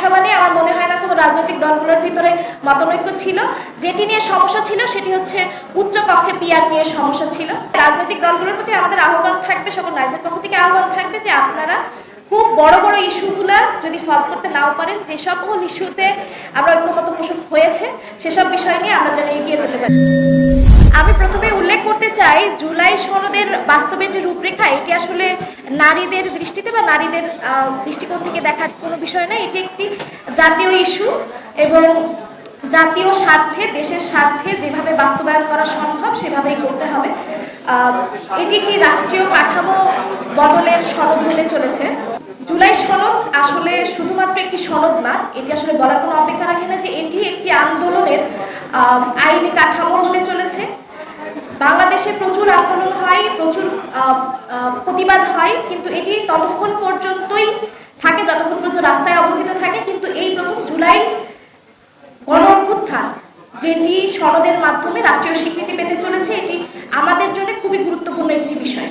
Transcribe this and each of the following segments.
আইনসভা নিয়ে আমার মনে হয় না কোনো রাজনৈতিক দলগুলোর ভিতরে মতনৈক্য ছিল। যেটি নিয়ে সমস্যা ছিল সেটি হচ্ছে উচ্চ কক্ষে পিয়ার নিয়ে সমস্যা ছিল। রাজনৈতিক দলগুলোর প্রতি আমাদের আহ্বান থাকবে, সকল নারীদের পক্ষ থেকে আহ্বান থাকবে যে আপনারা খুব বড় বড় ইস্যুগুলো যদি সলভ করতে নাও পারেন, যে সকল ইস্যুতে আমরা ঐক্যমত পোষণ হয়েছে, সেসব বিষয় নিয়ে আমরা যেন এগিয়ে যেতে পারি। আমি প্রথমে উল্লেখ করতে চাই, জুলাই সনদের বাস্তবের যে রূপরেখা, এটি আসলে নারীদের দৃষ্টিতে বা নারীদের দৃষ্টিকোণ থেকে দেখার কোনো বিষয় না। এটি একটি জাতীয় ইস্যু এবং জাতীয় স্বার্থে, দেশের স্বার্থে যেভাবে বাস্তবায়ন করা সম্ভব, সেভাবেই করতে হবে। এটি একটি রাষ্ট্রীয় কাঠামো বদলের সনদ হতে চলেছে। জুলাই সনদ আসলে শুধুমাত্র একটি সনদ না, এটি আসলে বলার কোনো অপেক্ষা রাখে না যে এটি একটি আন্দোলনের আইনি কাঠামো হতে চলেছে। বাংলাদেশে প্রচুর আন্দোলন হয়, প্রচুর প্রতিবাদ হয়, কিন্তু এটি ততক্ষণ পর্যন্তই থাকে, যতক্ষণ পর্যন্ত রাস্তায় অবস্থিত থাকে, কিন্তু এই প্রথম জুলাই গণ অভ্যুত্থান, যেটি সনদের মাধ্যমে রাষ্ট্রীয় স্বীকৃতি পেতে চলেছে, এটি আমাদের জন্য খুবই গুরুত্বপূর্ণ একটি বিষয়।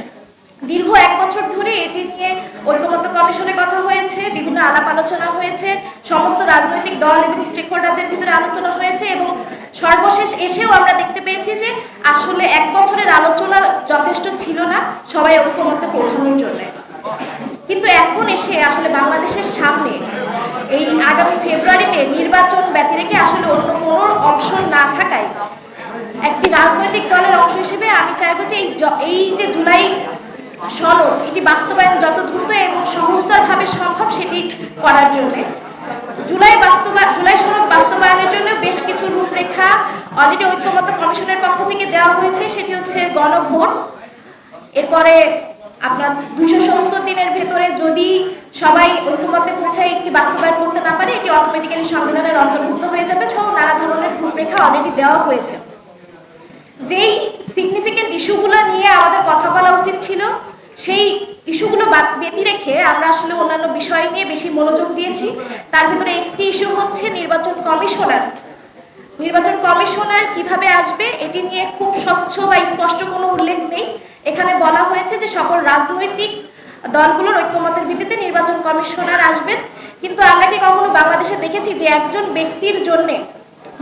বছর এটি নিয়ে ঐক্যমত্য কমিশনে কথা হয়েছে, বিভিন্ন আলাপ আলোচনা হয়েছে, সমস্ত রাজনৈতিক দল এবং স্টেক হোল্ডারদের ভিতরে আলোচনা হয়েছে এবং সর্বশেষ এসেও আমরা দেখতে পেয়েছি যে আসলে এক বছরের আলোচনা যথেষ্ট ছিল না সবাই ঐক্যমত্যে পৌঁছানোর জন্য। কিন্তু এখন এসে আসলে বাংলাদেশের সামনে এই আগামী ফেব্রুয়ারিতে নির্বাচন ব্যতি রেখে আসলে অন্য কোনো অপশন না থাকায় একটি রাজনৈতিক দলের অংশ হিসেবে আমি চাইব যে এই যে জুলাই সনদ, এটি বাস্তবায়ন যত দ্রুত এবং সহস্তরভাবে সম্ভব সেটি করার জন্য। জুলাই বাস্তবায়ন জুলাই সনদ বাস্তবায়নের জন্য বেশ কিছু রূপরেখা অলরেডি ঐক্যমত্য কমিশনের পক্ষ থেকে দেওয়া হয়েছে, সেটি হচ্ছে গণভোট। এরপরে আপনার দুইশো সত্তর দিনের ভেতরে যদি সবাই ঐক্যমত্যে পৌঁছায়, একটি বাস্তবায়ন করতে না পারে, এটি অটোমেটিক্যালি সংবিধানের অন্তর্ভুক্ত হয়ে যাবে সহ নানা ধরনের রূপরেখা অলরেডি দেওয়া হয়েছে। যেই সিগনিফিকেন্ট ইস্যুগুলো নিয়ে আমাদের কথা বলা উচিত ছিল সেই ইস্যুগুলো বাদ- ব্যতি রেখে আমরা আসলে অন্যান্য বিষয় নিয়ে বেশি মনোযোগ দিয়েছি। তার ভিতরে একটি ইস্যু হচ্ছে নির্বাচন কমিশনার। নির্বাচন কমিশনার কীভাবে আসবে, এটি নিয়ে খুব স্বচ্ছ বা স্পষ্ট কোনো উল্লেখ নেই। এখানে বলা হয়েছে যে সকল রাজনৈতিক দলগুলোর ঐক্যমতের ভিত্তিতে নির্বাচন কমিশনার আসবেন। কিন্তু আমরা কি কখনো বাংলাদেশে দেখেছি যে একজন ব্যক্তির জন্যে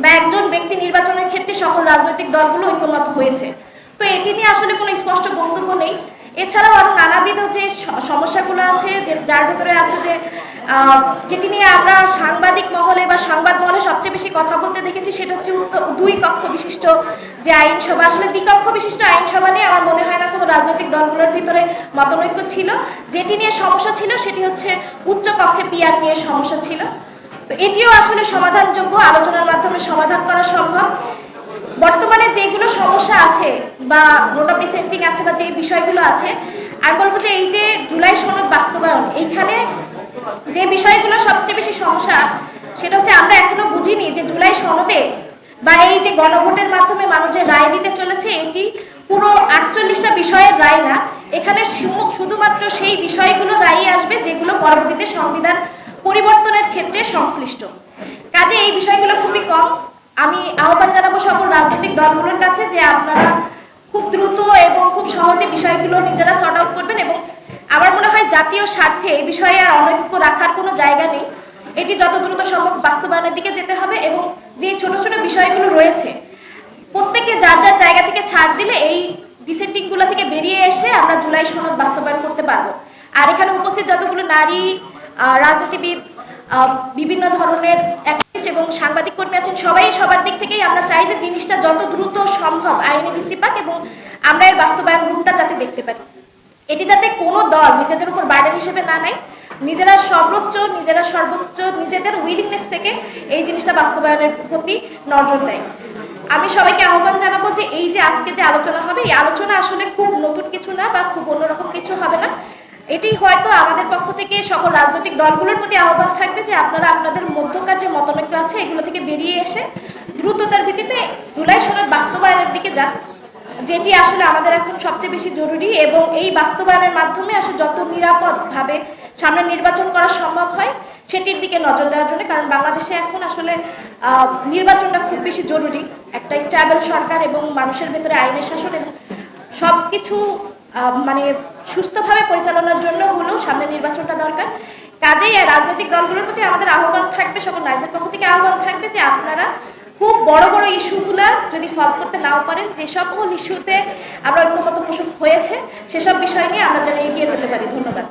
বা একজন ব্যক্তি নির্বাচনের ক্ষেত্রে সকল রাজনৈতিক দলগুলো ঐক্যমত হয়েছে? তো এটি নিয়ে আসলে কোনো স্পষ্ট বক্তব্য নেই। এছাড়াও আরও নানাবিধ যে সমস্যাগুলো আছে, যে যার ভিতরে আছে যে যেটি নিয়ে আমরা সাংবাদিক মহলে বা সংবাদ মহলে সবচেয়ে বেশি কথা বলতে দেখেছি সেটা হচ্ছে দুই কক্ষ বিশিষ্ট যে আইনসভা। আসলে দ্বিকক্ষ বিশিষ্ট আইনসভা নিয়ে আমার মনে হয় না কোনো রাজনৈতিক দলগুলোর ভিতরে মতনৈক্য ছিল। যেটি নিয়ে সমস্যা ছিল সেটি হচ্ছে উচ্চ কক্ষে পিয়ার নিয়ে সমস্যা ছিল। তো এটিও আসলে সমাধানযোগ্য, আলোচনার মাধ্যমে সমাধান করা সম্ভব। বর্তমানে যেগুলো সমস্যা আছে বা নোট অফ ডিসেন্টিং আছে বা যে বিষয়গুলো আছে, আর বলব যে এই যে জুলাই সনদ বাস্তবায়ন, এইখানে যে বিষয়গুলো সবচেয়ে বেশি সমস্যা, সেটা হচ্ছে আমরা এখনও বুঝিনি যে জুলাই সনদে বা এই যে গণভোটের মাধ্যমে মানুষ যে রায় দিতে চলেছে, এটি পুরো আটচল্লিশটা বিষয়ের রায় না। এখানে শুধুমাত্র সেই বিষয়গুলো রায় আসবে যেগুলো পরবর্তীতে সংবিধান পরিবর্তনের ক্ষেত্রে সংশ্লিষ্ট। কাজে এই বিষয়গুলো খুবই কম। আমি আহ্বান জানাব সকল রাজনৈতিক দলগুলোর কাছে যে আপনারা খুব দ্রুত এবং খুব সহজে বিষয়গুলো নিজেরা সর্ট আউট করবেন এবং আমার মনে হয় জাতীয় স্বার্থে এই বিষয়ে আর অনৈক্য রাখার কোনো জায়গা নেই। এটি যত দ্রুত সম্ভব বাস্তবায়নের দিকে যেতে হবে এবং যে ছোট ছোট বিষয়গুলো রয়েছে, প্রত্যেকে যার যার জায়গা থেকে ছাড় দিলে এই ডিসেন্টিংগুলো থেকে বেরিয়ে এসে আমরা জুলাই সনদ বাস্তবায়ন করতে পারব। আর এখানে উপস্থিত যতগুলো নারী রাজনীতিবিদ বিভিন্ন ধরনের এবং সাংবাদিক কর্মী আছেন সবাই, সবার দিক থেকেই আমরা চাই যে জিনিসটা যত দ্রুত সম্ভব আইনি ভিত্তি পাক এবং আমরা এর বাস্তবায়ন রূপটা যাতে দেখতে পারি। এটি যাতে কোনো দল নিজেদের উপর বাইরের হিসেবে না নেয়, নিজেরা সর্বোচ্চ নিজেরা সর্বোচ্চ, নিজেদের উইলিংনেস থেকে এই জিনিসটা বাস্তবায়নের প্রতি নজর দেয়। আমি সবাইকে আহ্বান জানাব যে এই যে আজকে যে আলোচনা হবে, এই আলোচনা আসলে খুব নতুন কিছু না বা খুব অন্যরকম কিছু হবে না। এটি হয়তো আমাদের পক্ষ থেকে সকল রাজনৈতিক দলগুলোর প্রতি আহ্বান থাকবে যে আপনারা আপনাদের মধ্যকার যে মতানৈক্য আছে এগুলো থেকে বেরিয়ে এসে দ্রুততার ভিত্তিতে জুলাই সনদ বাস্তবায়নের দিকে যান, যেটি আসলে আমাদের এখন সবচেয়ে বেশি জরুরি এবং এই বাস্তবায়নের মাধ্যমে আসলে যত নিরাপদভাবে সামনে নির্বাচন করা সম্ভব হয়, সেটির দিকে নজর দেওয়ার জন্য, কারণ বাংলাদেশে এখন আসলে নির্বাচনটা খুব বেশি জরুরি। একটা স্ট্যাবল সরকার এবং মানুষের ভেতরে আইনের শাসন এবং সব কিছু মানে সুস্থভাবে পরিচালনার জন্য হলো সামনে নির্বাচনটা দরকার। কাজেই রাজনৈতিক দলগুলোর প্রতি আমাদের আহ্বান থাকবে, সকল নারীদের পক্ষ থেকে আহ্বান থাকবে যে আপনারা খুব বড় বড় ইস্যুগুলো যদি সলভ করতে নাও পারেন যেসব ইস্যুতে আমরা ঐক্যমত পোষণ হয়েছে, সেসব বিষয় নিয়ে আমরা যেন এগিয়ে যেতে পারি। ধন্যবাদ।